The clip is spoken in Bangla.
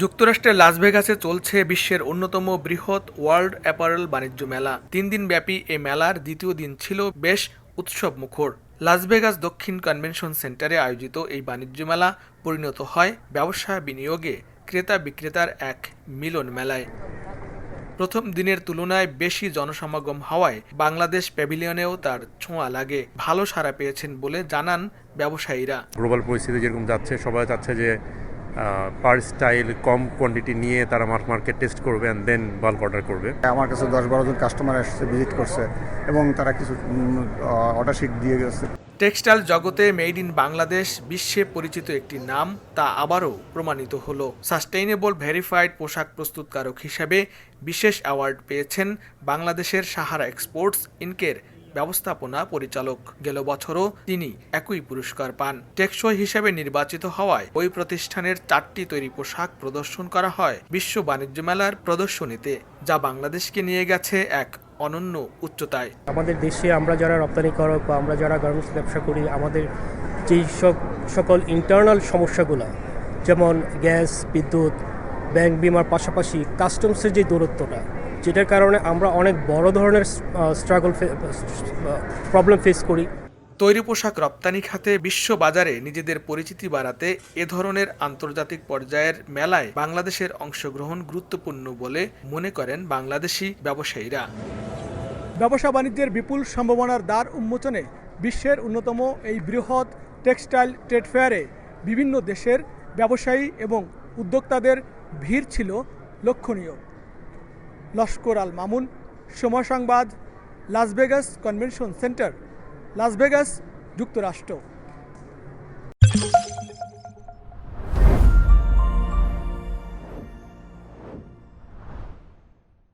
যুক্তরাষ্ট্রের লাস ভেগাসে চলছে বিশ্বের অন্যতম বৃহৎ ওয়ার্ল্ড অ্যাপারেল বাণিজ্য মেলা। তিন দিন ব্যাপী এই মেলার দ্বিতীয় দিন ছিল বেশ উৎসব মুখর লাস ভেগাস দক্ষিণ কনভেনশন সেন্টারে আয়োজিত এই বাণিজ্য মেলা পরিণত হয় ব্যবসা বিনিয়োগে ক্রেতা বিক্রেতার এক মিলন মেলায়। প্রথম দিনের তুলনায় বেশি জনসমাগম হওয়ায় বাংলাদেশ প্যাভিলিয়নেও তার ছোঁয়া লাগে। ভালো সাড়া পেয়েছেন বলে জানান ব্যবসায়ীরা। গ্লোবাল পরিস্থিতি যেরকম যাচ্ছে, সবাই চাচ্ছে যে পার স্টাইল কম কোয়ান্টিটি নিয়ে তারা মাস মার্কেট টেস্ট করবে অ্যান্ড দেন বাল্ক অর্ডার করবে। আমার কাছে দশ বারো জন কাস্টমার এসেছে ভিজিট করছে এবং তারা কিছু অর্ডার শিট দিয়ে গেছে। টেক্সটাইল জগতে মেড ইন বাংলাদেশ বিশ্বে পরিচিত একটি নাম তা আবারও প্রমাণিত হলো। সাস্টেইনেবল ভেরিফাইড পোশাক প্রস্তুতকারক হিসাবে বিশেষ অ্যাওয়ার্ড পেয়েছেন বাংলাদেশের সাহারা এক্সপোর্টস ইনকের ব্যবস্থাপনা পরিচালক গেল বছরও তিনি একই পুরস্কার পান। টেকসই হিসেবে নির্বাচিত হওয়ায় ওই প্রতিষ্ঠানের চারটি তৈরি পোশাক প্রদর্শন করা হয় বিশ্ব বাণিজ্য মেলার প্রদর্শনীতে, যা বাংলাদেশকে নিয়ে গেছে এক অনন্য উচ্চতায়। আমাদের দেশে আমরা যারা রপ্তানিকারক বা আমরা যারা গার্মেন্টস ব্যবসা করি, আমাদের যেই সব সকল ইন্টারনাল সমস্যাগুলো, যেমন গ্যাস, বিদ্যুৎ, ব্যাংক বিমার পাশাপাশি কাস্টমসের যে দূরত্বটা যেটার কারণে আমরা অনেক বড় ধরনের স্ট্রাগল প্রবলেম ফেস করি। তৈরি পোশাক রপ্তানি খাতে বিশ্ব বাজারে নিজেদের পরিচিতি বাড়াতে এ ধরনের আন্তর্জাতিক পর্যায়ের মেলায় বাংলাদেশের অংশগ্রহণ গুরুত্বপূর্ণ বলে মনে করেন বাংলাদেশি ব্যবসায়ীরা। ব্যবসা বাণিজ্যের বিপুল সম্ভাবনার দ্বার উন্মোচনে বিশ্বের অন্যতম এই বৃহৎ টেক্সটাইল ট্রেড ফেয়ারে বিভিন্ন দেশের ব্যবসায়ী এবং উদ্যোক্তাদের ভিড় ছিল লক্ষণীয়। লস্কর আল Mamun Somoy Sangbad Las Vegas Convention Center Las Vegas যুক্তরাষ্ট্র।